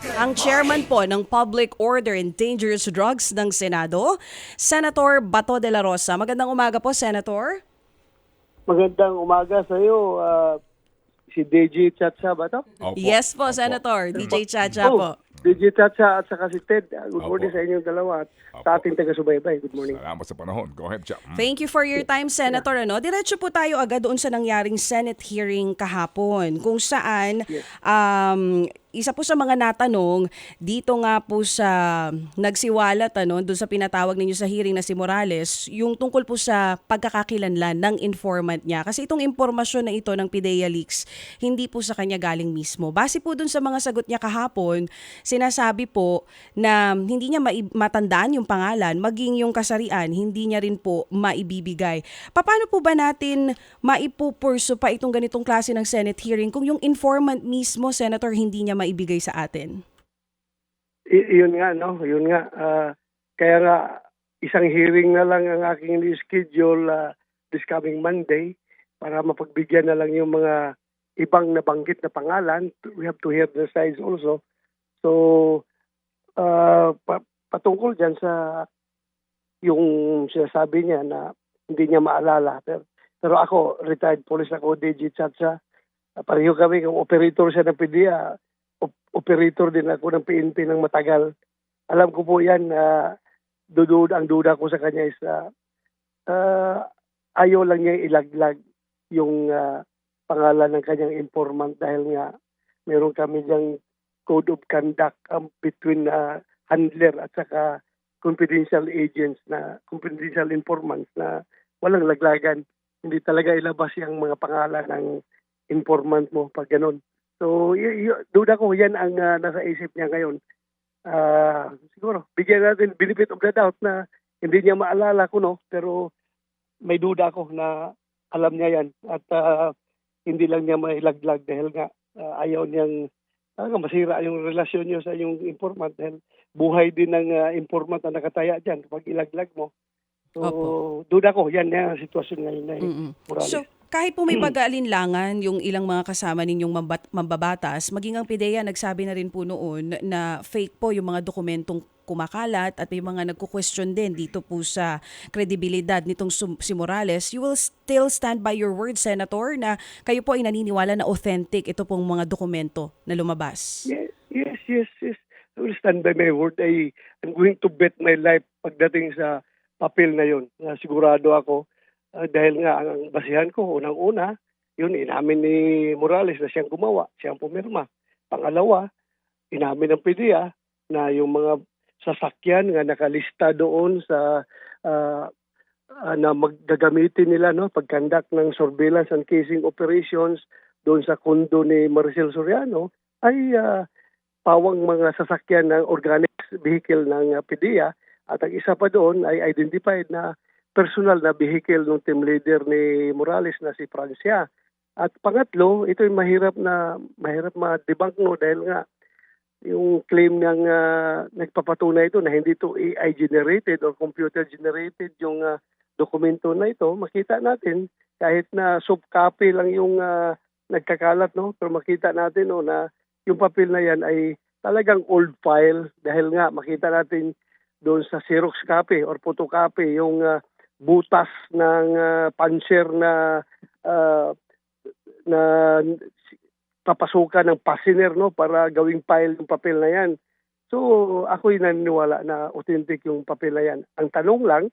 Ang chairman po ng Public Order and Dangerous Drugs ng Senado, Senator Bato de la Rosa. Magandang umaga po, Senator. Magandang umaga sa iyo. ah, si DJ Chacha ba to? Opo. Yes po, Opo. Senator. DJ Chacha po. Oh, DJ Chacha at saka si Ted. Good Opo. morning sa inyong dalawa at Opo. sa ating taga-subaybay. Good morning. Salamat sa panahon. Go ahead, Cha. Mm. Thank you for your time, Senator. Ano? Diretso po tayo agad doon sa nangyaring Senate hearing kahapon kung saan um, isa po sa mga natanong dito nga po sa nagsiwalat ano, doon sa pinatawag ninyo sa hearing na si Morales, yung tungkol po sa pagkakakilanlan ng informant niya. Kasi itong impormasyon na ito ng PIDEA Leaks, hindi po sa kanya galing mismo. Base po doon sa mga sagot niya kahapon, sinasabi po na hindi niya matandaan yung pangalan, maging yung kasarian, hindi niya rin po maibibigay. Paano po ba natin maipupurso pa itong ganitong klase ng Senate hearing kung yung informant mismo, Senator, hindi niya maibigay sa atin? I- yun nga, no? Yun nga. ah, kaya nga, isang hearing na lang ang aking schedule ah, this coming Monday para mapagbigyan na lang yung mga ibang nabanggit na pangalan. We have to hear their sides also. So, ah, pa- patungkol dyan sa yung sinasabi niya na hindi niya maalala. Pero, pero ako, retired police ako, DJ Chacha. Uh, pareho kami, kung operator siya ng PDEA, operator din ako ng PNP ng matagal. Alam ko po yan, uh, dudud, ang duda ko sa kanya is uh, uh, ayaw lang niya ilaglag yung uh, pangalan ng kanyang informant dahil nga meron kami diyang code of conduct um, between uh, handler at saka confidential agents na confidential informants na walang laglagan. Hindi talaga ilabas yung mga pangalan ng informant mo pag ganun. So, y- y- duda ko yan ang ah, nasa isip niya ngayon. Ah, siguro, bigyan natin benefit of the doubt na hindi niya maalala ko, no? Pero may duda ako na alam niya yan. At ah, hindi lang niya mailaglag dahil nga ah, ayaw niyang talaga masira yung relasyon niyo sa yung informant dahil buhay din ng ah, informant na nakataya dyan kapag ilaglag mo. So, Opo. duda ko, yan yan ang sitwasyon ngayon na. Morales. So, kahit po may pag-aalinlangan yung ilang mga kasama ninyong mambat- mambabatas, maging ang PIDEA nagsabi na rin po noon na fake po yung mga dokumentong kumakalat at may mga nagko-question din dito po sa kredibilidad nitong si Morales, you will still stand by your word, Senator, na kayo po ay naniniwala na authentic ito pong mga dokumento na lumabas. Yes, yes, yes, yes. I will stand by my word. I, I'm going to bet my life pagdating sa papel na yun. Na sigurado ako ah, dahil nga ang basihan ko, unang-una, yun, inamin ni Morales na siyang gumawa, siyang pumirma. Pangalawa, inamin ng PDEA na yung mga sasakyan nga nakalista doon sa ah, ah, na maggagamitin nila no pag-conduct ng surveillance and casing operations doon sa kondo ni Maricel Soriano ay ah, pawang mga sasakyan ng organic vehicle ng uh, PDEA at ang isa pa doon ay identified na personal na vehicle ng team leader ni Morales na si Francia. At pangatlo, ito ay mahirap na mahirap ma-debunk no dahil nga yung claim ng ah, nagpapatunay ito na hindi ito AI generated or computer generated yung ah, dokumento na ito, makita natin kahit na soft copy lang yung ah, nagkakalat no, pero makita natin no na yung papel na yan ay talagang old file dahil nga makita natin doon sa Xerox copy or photocopy yung ah, butas ng ah, puncher na ah, na papasukan ng passenger no para gawing file yung papel na yan. So ako'y naniniwala na authentic yung papel na yan. Ang tanong lang,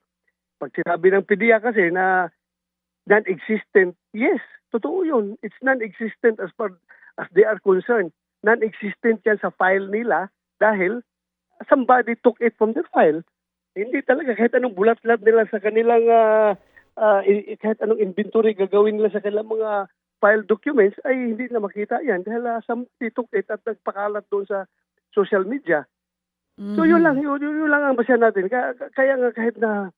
pag sinabi ng PDEA kasi na non-existent, yes, totoo yun. It's non-existent as far as they are concerned. Non-existent yan sa file nila dahil somebody took it from their file. Hindi talaga kahit anong bulat-lat nila sa kanilang i- i- kahit anong inventory gagawin nila sa kanilang mga file documents ay hindi na makita yan dahil uh, somebody took it at nagpakalat doon sa social media. So yun lang, yun, yun, lang ang basihan natin. Kaya, kaya nga kahit na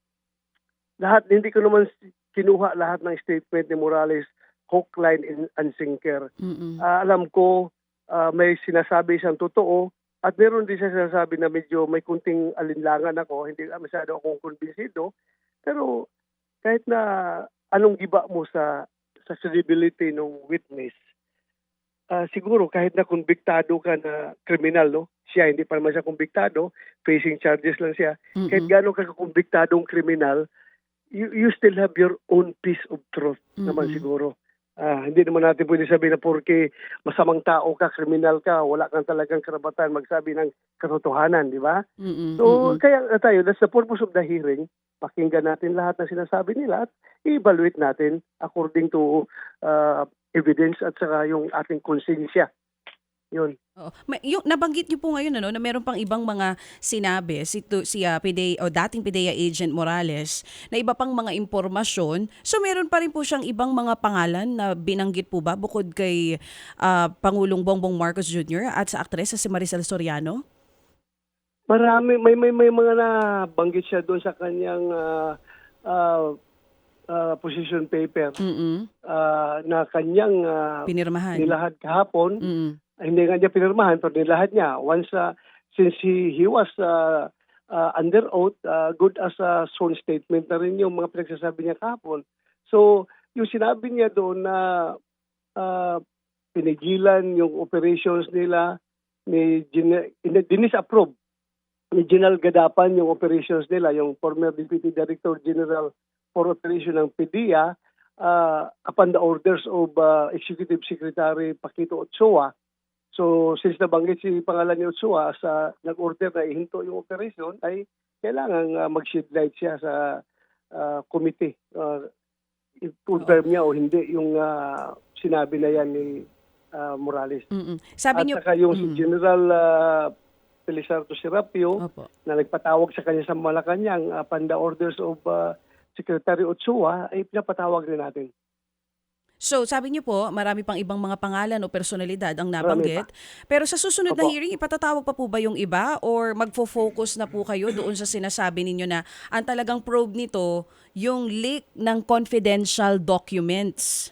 lahat, hindi ko naman kinuha lahat ng statement ni Morales, hook, line, and, and sinker. Mm-mm. Ah, alam ko ah, may sinasabi siyang totoo at meron din siya sinasabi na medyo may kunting alinlangan ako, hindi masyado akong kumbinsido. Pero kahit na anong giba mo sa sa credibility ng witness, ah, siguro kahit na konbiktado ka na kriminal, no? siya, hindi pa naman siya kumbiktado, facing charges lang siya. Mm-mm. Kahit gano'n ka kumbiktadong kriminal, you, you still have your own piece of truth naman Mm-mm. siguro. Ah, hindi naman natin pwede sabihin na porke masamang tao ka, kriminal ka, wala kang talagang karapatan magsabi ng katotohanan, di ba? Mm-mm. So, Mm-mm. kaya nga tayo, that's the purpose of the hearing. Pakinggan natin lahat ng sinasabi nila at i-evaluate natin according to uh, evidence at saka yung ating konsensya. Yun. Oo. May- yung nabanggit niyo po ngayon ano na meron pang ibang mga sinabi si tu- si ah, PIDEA o dating PIDEA agent Morales na iba pang mga impormasyon. So meron pa rin po siyang ibang mga pangalan na binanggit po ba bukod kay ah, Pangulong Bongbong Marcos Jr. at sa aktres na si Maricel Soriano? Marami, may, may, may mga nabanggit siya doon sa kanyang uh, uh, uh, position paper Mm. uh, na kanyang uh, Pinirmahan. nilahad kahapon. Mm. Hindi nga niya pinirmahan pero nilahad niya. Once uh, since he he was uh, uh, under oath uh, good as a sworn statement na rin yung mga pinagsasabi niya kahapon. So yung sinabi niya doon na uh, pinigilan yung operations nila ni dinis-approve ni General Gadapan yung operations nila yung former Deputy Director General for Operation ng PDEA uh, upon the orders of uh, Executive Secretary Paquito Ochoa So, since nabanggit si pangalan ni Otsua sa nag-order na ihinto yung operation, ay kailangan uh, mag-shed light siya sa uh, committee. Uh, i-confirm niya o hindi yung uh, sinabi na yan ni uh, Morales. Mm. Sabi At niyo saka yung si Mm. General uh, Pelisardo Serapio Opo. na nagpatawag sa kanya sa Malacanang upon the orders of uh, Secretary Otsua, ay pinapatawag rin natin. So, sabi niyo po, marami pang ibang mga pangalan o personalidad ang nabanggit. Pero sa susunod na Opo. hearing, ipatatawag pa po ba yung iba or magfo-focus na po kayo doon sa sinasabi ninyo na ang talagang probe nito, yung leak ng confidential documents?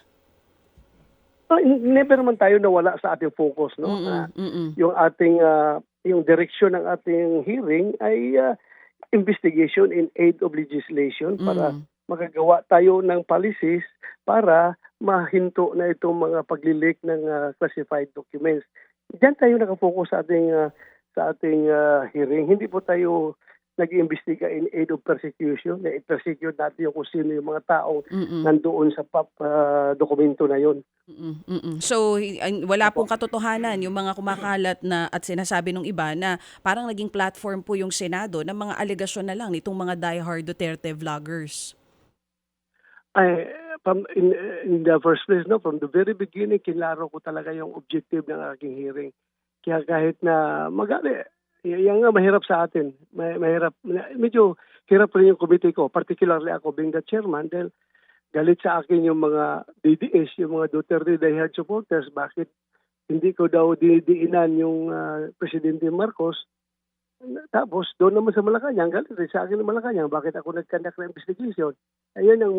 Uh, never naman tayo nawala sa ating focus. No? Ah, Mm-mm, mm-mm. yung ating ah, yung direksyon ng ating hearing ay ah, investigation in aid of legislation para Mm. magagawa tayo ng policies para mahinto na itong mga paglilik ng ah, classified documents. Diyan tayo nakafocus sa ating ah, sa ating ah, hearing. Hindi po tayo nag-iimbestiga in aid of persecution. Na i-persecute natin yung kung sino yung mga taong Mm-mm, nandoon sa pap, ah, dokumento na yon. mm-mm. So, wala pong katotohanan yung mga kumakalat na at sinasabi ng iba na parang naging platform po yung Senado ng mga alegasyon na lang nitong mga diehard Duterte vloggers. Ay from in, in the first place no from the very beginning kinlaro ko talaga yung objective ng aking hearing. Kaya kahit na magali yan nga mahirap sa atin. May, mahirap medyo hirap rin yung committee ko particularly ako being the chairman dahil galit sa akin yung mga DDS yung mga Duterte diehard supporters. Bakit hindi ko daw dinidiinan yung ah, Presidente Marcos tapos doon naman sa Malacanang, galit rin sa akin ng Malacanang, bakit ako nag-conduct ng investigation? Ayun ang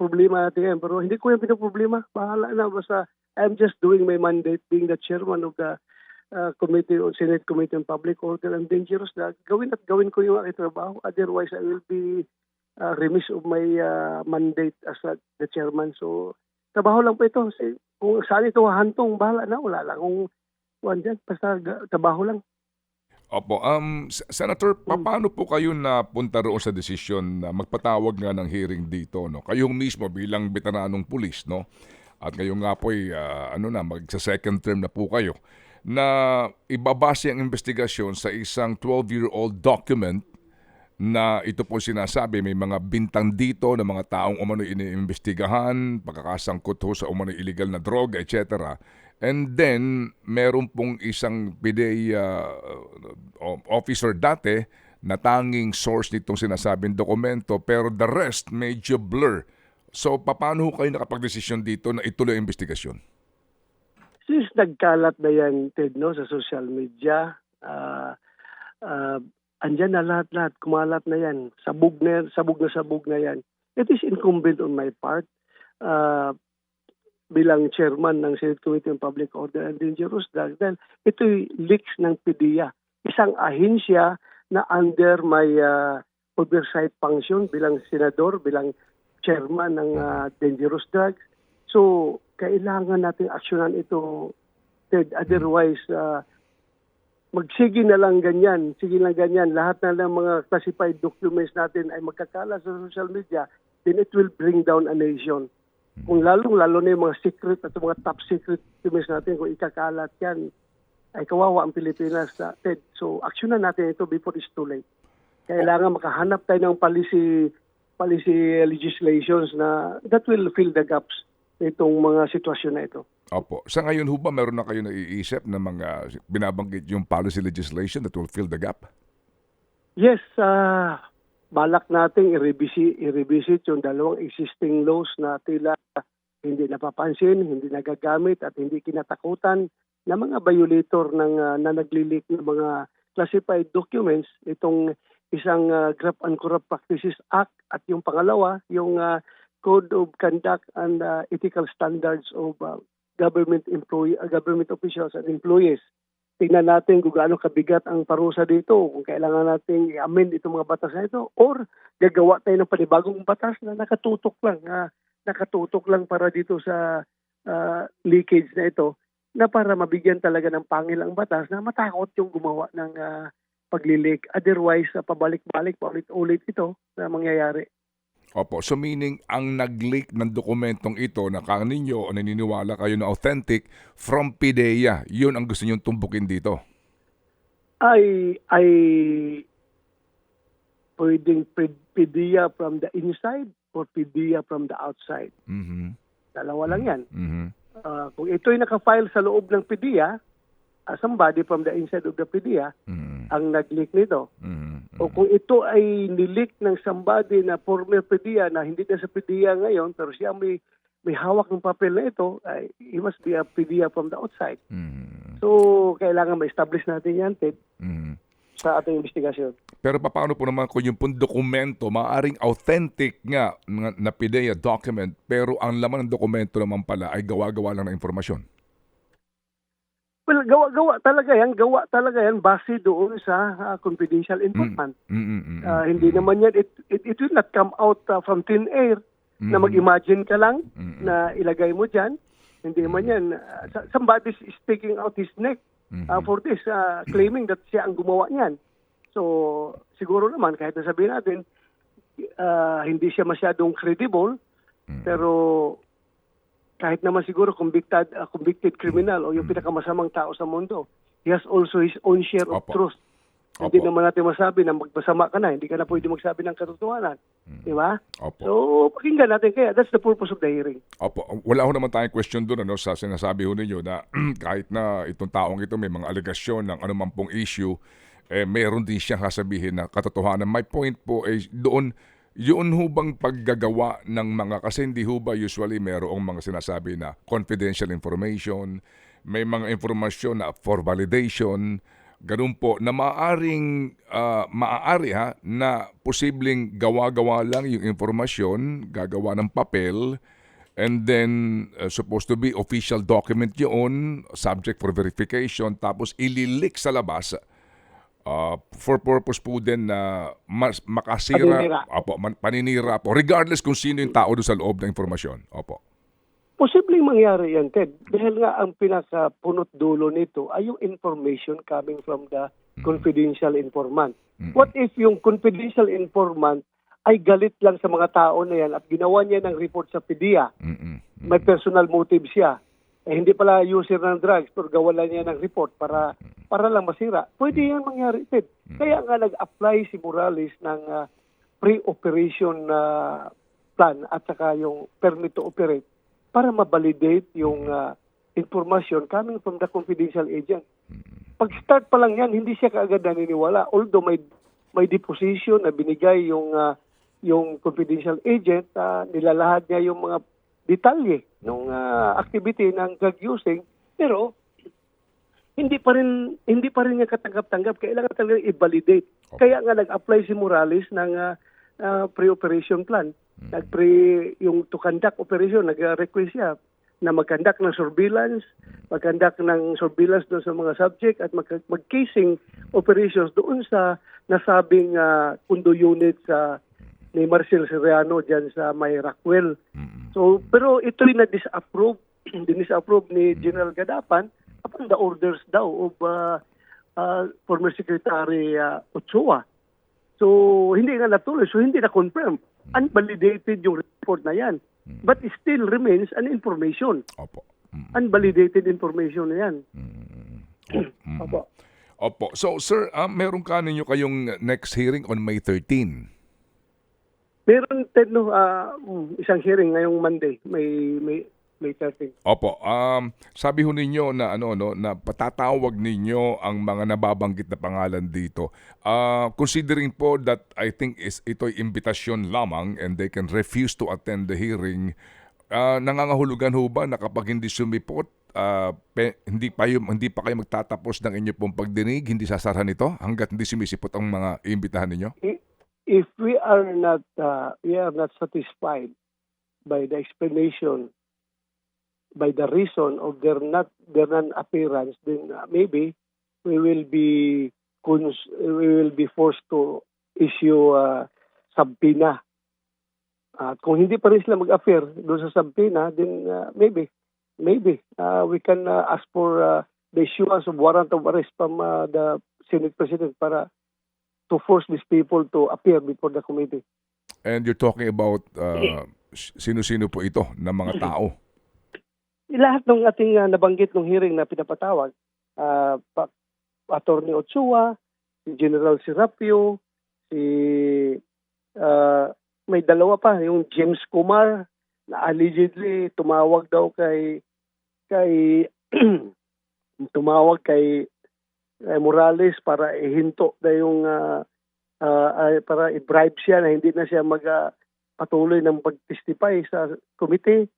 problema natin ngayon. Pero hindi ko yung pinoproblema. Bahala na. Basta I'm just doing my mandate being the chairman of the uh, committee on Senate Committee on Public Order and Dangerous na gawin at gawin ko yung aking trabaho. Otherwise, I will be uh, remiss of my uh, mandate as uh, the chairman. So, trabaho lang po ito. Kasi Kung saan ito hahantong, bahala na. Wala lang kung kuwan dyan. Basta trabaho lang. Opo, um, Senator, pa- paano po kayo napunta roon sa desisyon na magpatawag nga ng hearing dito? No? Kayong mismo bilang veteranong pulis, no? At ngayon nga po ay, ah, ano na, magsa-second term na po kayo, na ibabase ang investigasyon sa isang 12-year-old document na ito po sinasabi, may mga bintang dito na mga taong umano iniimbestigahan, pagkakasangkot ho sa umano illegal na droga, etc. And then, meron pong isang PDEA uh, officer dati na tanging source nitong sinasabing dokumento pero the rest medyo blur. So, paano kayo nakapag-desisyon dito na ituloy ang investigasyon? Since nagkalat na yan, Ted, no, sa social media, ah ah, andyan na lahat-lahat, kumalat na yan. Sabog na yan, sabog na sabog na yan. It is incumbent on my part ah, bilang chairman ng Senate Committee on Public Order and Dangerous Drugs dahil ito'y leaks ng PDEA. Isang ahensya na under my ah, oversight function bilang senador, bilang chairman ng ah, Dangerous Drugs. So, kailangan natin aksyonan ito, Ted. Otherwise, ah, magsige na lang ganyan, sige lang ganyan, lahat na ng mga classified documents natin ay magkakala sa social media, then it will bring down a nation. Kung lalong-lalo na yung mga secret at mga top secret documents natin, kung ikakalat yan, ay kawawa ang Pilipinas sa TED. So, aksyonan natin ito before it's too late. Kailangan makahanap tayo ng policy policy legislations na that will fill the gaps itong mga sitwasyon na ito. Opo. Sa ngayon ho ba meron na kayo naiisip na mga binabanggit yung policy legislation that will fill the gap? Yes, ah balak nating i-revisit, i-revisit yung dalawang existing laws na tila hindi napapansin, hindi nagagamit at hindi kinatakutan na mga violator ng ah, na naglilik ng mga classified documents itong isang ah, Graft and Corrupt Practices Act at yung pangalawa yung ah, Code of Conduct and ah, Ethical Standards of ah, Government Employee ah, Government Officials and Employees tingnan natin kung gaano kabigat ang parusa dito, kung kailangan natin i-amend itong mga batas na ito, or gagawa tayo ng panibagong batas na nakatutok lang, na nakatutok lang para dito sa ah, leakage na ito, na para mabigyan talaga ng pangil ang batas na matakot yung gumawa ng ah, paglilik. Otherwise, sa pabalik-balik, paulit-ulit ito na mangyayari. Opo. So meaning, ang nag-leak ng dokumentong ito na kaninyo o naniniwala kayo na authentic from PIDEA, yun ang gusto nyong tumbukin dito. ay ay pwedeng pedia from the inside or pedia from the outside. Mhm. Dalawa lang yan. Mhm. Ah, kung ito'y nakafile sa loob ng pedia, ah, somebody from the inside of the pedia Mhm. ang nag-leak nito. Mhm. O kung ito ay nilik ng somebody na former pedia na hindi na sa pedia ngayon, pero siya may may hawak ng papel na ito, ay, he must be a pedia from the outside. Mhm. So, kailangan ma-establish natin yan, Ted, Mhm. sa ating investigasyon. Pero paano po naman kung yung pong dokumento, maaring authentic nga na, na PIDEA document, pero ang laman ng dokumento naman pala ay gawa-gawa lang ng informasyon? Well, gawa-gawa talaga yan. Gawa talaga yan base doon sa ah, confidential informant. Mm, mm, mm, mm, hindi mm, naman yan, it, it, it will not come out ah, from thin air na mm, mag-imagine ka lang mm, na ilagay mo dyan. Hindi naman yan. ah, sa- somebody is sticking out his neck mm, ah, for this, ah, claiming that siya ang gumawa niyan. So, siguro naman, kahit na sabihin natin, ah, hindi siya masyadong credible, mm. pero kahit naman siguro convicted, uh, convicted criminal o yung pinakamasamang tao sa mundo, he has also his own share of Opo. truth. Hindi Opo. naman natin masabi na magpasama ka na, hindi ka na pwede magsabi ng katotohanan. Di ba? Opo. So, pakinggan natin kaya. That's the purpose of the hearing. Opo, wala ho naman tayong question doon ano, sa sinasabi ho ninyo na kahit na itong taong ito may mga alegasyon ng anumang pong issue, eh, meron din siyang sasabihin na katotohanan. My point po ay doon, yun ho bang paggagawa ng mga, kasi hindi ho ba usually merong mga sinasabi na confidential information, may mga informasyon na for validation, ganun po, na maaaring, ah, maaari ha, na posibleng gawa-gawa lang yung informasyon, gagawa ng papel, and then uh, supposed to be official document yun, subject for verification, tapos ililik sa labas uh, for purpose po din na mas makasira, Paninira. opo, man, paninira po, regardless kung sino yung tao doon sa loob ng informasyon. Opo. Posibleng mangyari yan, Ted. Dahil nga ang pinakapunot dulo nito ay yung information coming from the confidential informant. What if yung confidential informant ay galit lang sa mga tao na yan at ginawa niya ng report sa PDEA? Mm-mm. may personal motive siya. Eh, hindi pala user ng drugs pero gawa lang niya ng report para para lang masira. Pwede yan mangyari, Ted. Kaya nga nag-apply si Morales ng ah, pre-operation na plan at saka yung permit to operate para ma-validate yung ah, information coming from the confidential agent. Pag-start pa lang yan, hindi siya kaagad naniniwala. Although may may deposition na binigay yung ah, yung confidential agent, ah, nilalahad niya yung mga detalye ng ah, activity ng drug using, pero hindi pa rin hindi pa rin niya katanggap-tanggap. Kailangan talaga i-validate. Kaya nga nag-apply si Morales ng ah, ah, pre-operation plan. Nag-pre yung to conduct operation, nag-request siya na mag-conduct ng surveillance, mag-conduct ng surveillance doon sa mga subject at mag- mag-casing operations doon sa nasabing ah, kundo unit sa ni Marcel Serrano diyan sa may Rockwell. So, pero ito'y na-disapprove, dinisapprove ni General Gadapan upon the orders daw of uh, uh, former Secretary uh, Ochoa. So, hindi nga natuloy. So, hindi na-confirm. Unvalidated yung report na yan. But it still remains an information. Opo. Mm, Unvalidated information na yan. mm, mm. Opo. Opo. So, sir, ah, meron ka ninyo kayong next hearing on May 13. Meron, Ted, no, mm, isang hearing ngayong Monday. May, may, 13. Opo. Um, sabi ho ninyo na ano no na patatawag ninyo ang mga nababanggit na pangalan dito. Uh, considering po that I think is ito'y imbitasyon lamang and they can refuse to attend the hearing. Uh, nangangahulugan ho ba na kapag hindi sumipot uh, pe- hindi pa yung, hindi pa kayo magtatapos ng inyo pong pagdinig, hindi sasarahan ito hangga't hindi sumisipot ang mga imbitahan ninyo? If we are not, uh, we are not satisfied by the explanation, by the reason of their not their non-appearance, then uh, maybe we will be cons- we will be forced to issue uh, subpoena. At kung hindi pa rin sila mag-appear doon sa subpoena, then uh, maybe maybe uh, we can uh, ask for uh, the issuance of warrant of arrest from uh, the Senate President para to force these people to appear before the committee. And you're talking about uh, sino-sino po ito na mga tao? Lahat ng ating uh, nabanggit ng hearing na pinapatawag, uh, pa, Attorney Ochoa, si General Serapio, si uh, may dalawa pa, yung James Kumar na allegedly tumawag daw kay kay tumawag kay, kay Morales para ihinto na yung uh, uh, para i-bribe siya na hindi na siya mag uh, patuloy ng pag-testify sa committee.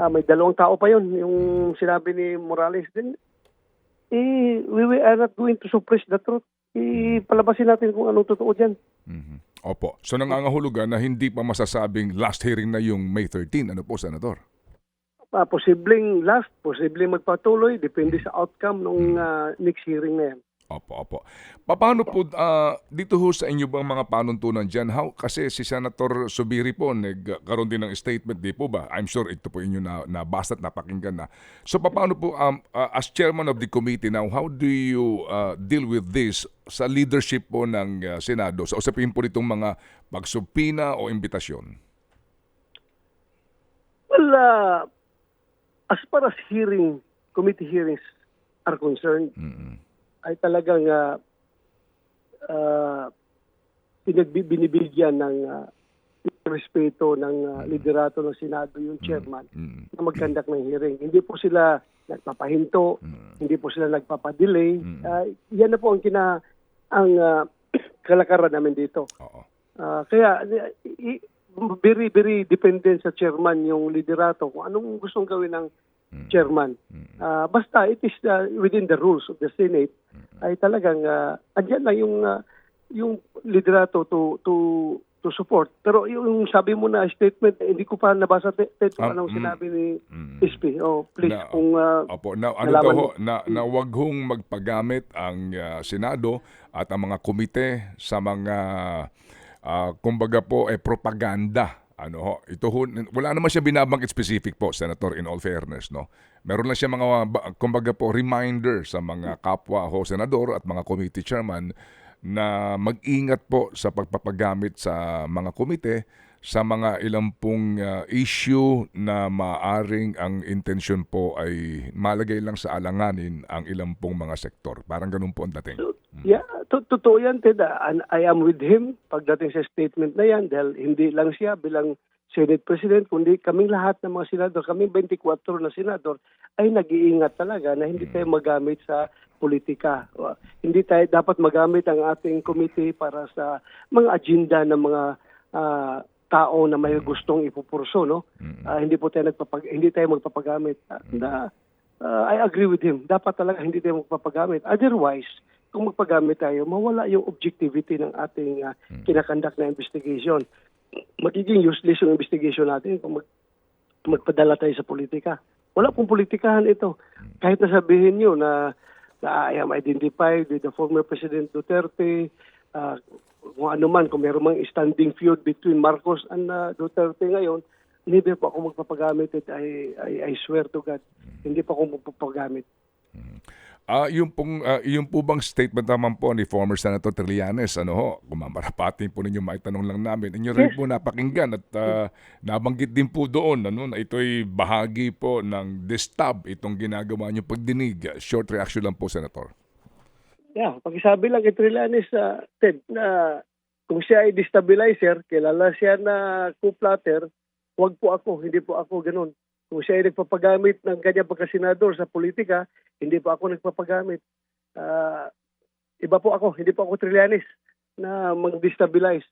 Ah, may dalawang tao pa yon yung sinabi ni Morales din. Eh, we, we are not going to suppress the truth. Eh, palabasin natin kung anong totoo dyan. Mhm. Opo. So nangangahulugan na hindi pa masasabing last hearing na yung May 13. Ano po, Senator? Ah, posibleng last, posibleng magpatuloy, depende sa outcome ng ah, next hearing na yan. Opo, opo. Paano po, ah, dito ho sa inyo bang mga panuntunan dyan? How, kasi si Senator Subiri po, nagkaroon din ng statement, di po ba? I'm sure ito po inyo na, nabasa at napakinggan na. So paano po, um, ah, as chairman of the committee now, how do you ah, deal with this sa leadership po ng ah, Senado? Sa usapin po nitong mga pagsupina o imbitasyon? Well, ah, as far as hearing, committee hearings are concerned, Mm-mm. Ay talagang uh, uh, binibigyan ng uh, respeto ng uh, liderato ng Senado yung chairman Mm-mm. na magkandak ng hearing. Hindi po sila nagpapahinto, hindi po sila nagpapadelay. Uh, yan na po ang kina ang uh, kalakaran namin dito. Oo. Ah, kaya very very dependent sa chairman yung liderato kung anong gustong gawin ng chairman. Ah, basta it is uh, within the rules of the Senate ay talagang uh, andyan lang yung uh, yung liderato to to to support. Pero yung sabi mo na statement eh, hindi ko pa nabasa Ted kung Ah, anong mm. sinabi ni Mm. SP. Oh, please Na- kung ah, Opo, na, ano daw ho, na, na wag hong magpagamit ang ah, Senado at ang mga komite sa mga, ah, kumbaga po, eh, propaganda. Ano ito ho, wala naman siya binabanggit specific po, Senator, in all fairness, no? Meron lang siya mga, ba- kumbaga po, reminder sa mga kapwa ho, Senador at mga committee chairman na mag-ingat po sa pagpapagamit sa mga komite sa mga ilang pong uh, issue na maaring ang intensyon po ay malagay lang sa alanganin ang ilang pong mga sektor. Parang ganun po ang dating. Yeah, to- totoo yan, Ted. ah. I am with him pagdating sa statement na yan dahil hindi lang siya bilang Senate President, kundi kaming lahat ng mga senador, kaming 24 na senador, ay nag-iingat talaga na hindi tayo magamit sa politika. Uh, Hindi tayo dapat magamit ang ating committee para sa mga agenda ng mga ah, tao na may gustong ipupurso, no? Ah, hindi po tayo nagpapag hindi tayo magpapagamit. Na, uh, I agree with him. Dapat talaga hindi tayo magpapagamit. Otherwise, kung magpagamit tayo, mawala yung objectivity ng ating uh, kinakandak na investigation. Magiging useless yung investigation natin kung mag, magpadala tayo sa politika. Wala pong politikahan ito. Kahit nasabihin nyo na, na I am identified with the former President Duterte, uh, kung ano man, kung meron mang standing feud between Marcos and uh, Duterte ngayon, hindi pa ako magpapagamit it. I, I, I swear to God, hindi pa ako magpapagamit. Ah, yung pong ah, yung po bang statement naman po ni former Senator Trillanes, ano ho, kung mamarapatin po ninyo maitanong lang namin. Inyo rin Yes. po napakinggan at ah, nabanggit din po doon ano, na ito'y bahagi po ng distab itong ginagawa niyo pagdinig. Short reaction lang po, Senator. Yeah, pakisabi lang kay Trillanes sa Ted na kung siya ay destabilizer, kilala siya na coup plotter, huwag po ako, hindi po ako ganun. Kung siya ay nagpapagamit ng kanyang pagkasenador sa politika, hindi po ako nagpapagamit. Ah, iba po ako, hindi po ako Trillanes na mag-destabilize.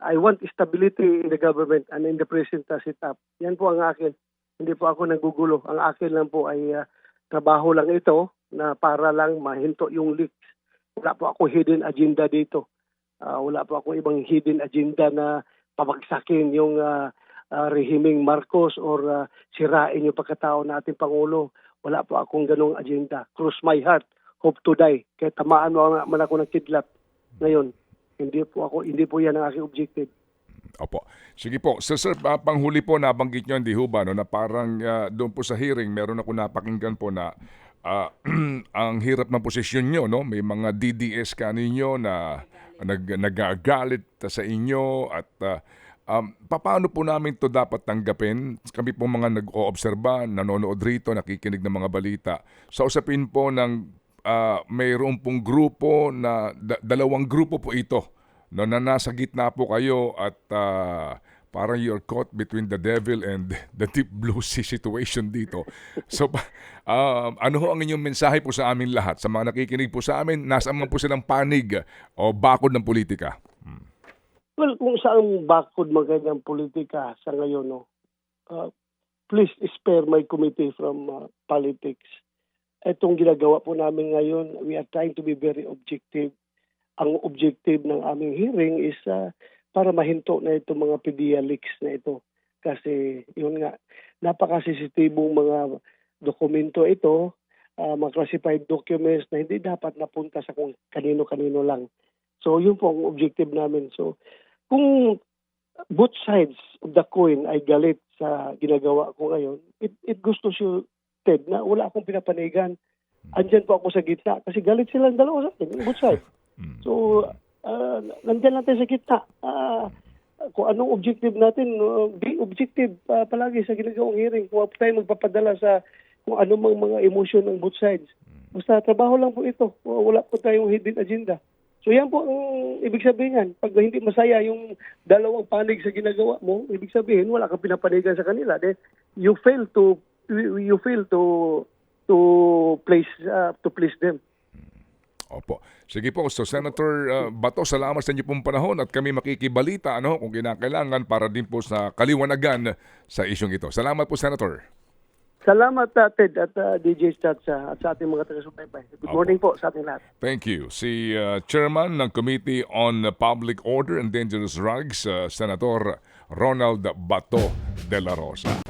I want stability in the government and in the present uh, setup. Yan po ang akin. Hindi po ako nagugulo. Ang akin lang po ay ah, trabaho lang ito na para lang mahinto yung leaks. Wala po ako hidden agenda dito. Ah, wala po ako ibang hidden agenda na pabagsakin yung ah, ah, rehimeng Marcos or ah, sirain yung pagkatao nating Pangulo. Wala po akong ganong agenda. Cross my heart, hope to die. Kaya tamaan mo man ako ng kidlat ngayon. Hindi po ako, hindi po yan ang aking objective. Opo. Sige po. So, sir, ah, panghuli po nabanggit nyo, hindi ho ba, no, na parang ah, doon po sa hearing, meron ako napakinggan po na ah, ang hirap ng posisyon nyo, no? May mga DDS ka ninyo na nag, nagagalit sa inyo at ah, um, paano po namin to dapat tanggapin? Kami po mga nag-oobserba, nanonood rito, nakikinig ng mga balita. Sa usapin po ng ah, mayroon pong grupo na da- dalawang grupo po ito no, na nasa gitna po kayo at ah, parang you're caught between the devil and the deep blue sea situation dito. So, ah, ano ho ang inyong mensahe po sa amin lahat? Sa mga nakikinig po sa amin, nasa man po silang panig o bakod ng politika? Well, kung saan bakod man kanyang politika sa ngayon, no, uh, please spare my committee from uh, politics. Itong ginagawa po namin ngayon, we are trying to be very objective. Ang objective ng aming hearing is uh, para mahinto na itong mga PDEA leaks na ito. Kasi yun nga, napakasisitibong mga dokumento ito, uh, mga classified documents na hindi dapat napunta sa kung kanino-kanino lang. So yun po ang objective namin. So kung both sides of the coin ay galit sa ginagawa ko ngayon, it, it goes to show, Ted, na wala akong pinapanigan. Andyan po ako sa gitna kasi galit silang dalawa sa akin, both sides. So, uh, nandyan lang tayo sa gitna. Ah, kung anong objective natin, uh, be objective uh, palagi sa ginagawang hearing. Kung huwag tayo magpapadala sa kung ano mang mga emotion ng both sides. Basta trabaho lang po ito. Wala po tayong hidden agenda. So yan po ang ibig sabihin yan. Pag hindi masaya yung dalawang panig sa ginagawa mo, ibig sabihin wala kang pinapanigan sa kanila. Then you fail to you fail to to place uh, to please them. Opo. Sige po, so Senator uh, Bato, salamat sa inyo pong panahon at kami makikibalita ano, kung kinakailangan para din po sa kaliwanagan sa isyong ito. Salamat po, Senator. Salamat uh, Ted at uh, DJ Stats uh, at sa ating mga taga-subaybay. Good Opo. morning po sa ating lahat. Thank you. Si uh, Chairman ng Committee on Public Order and Dangerous Drugs, uh, Senator Ronald Bato de la Rosa.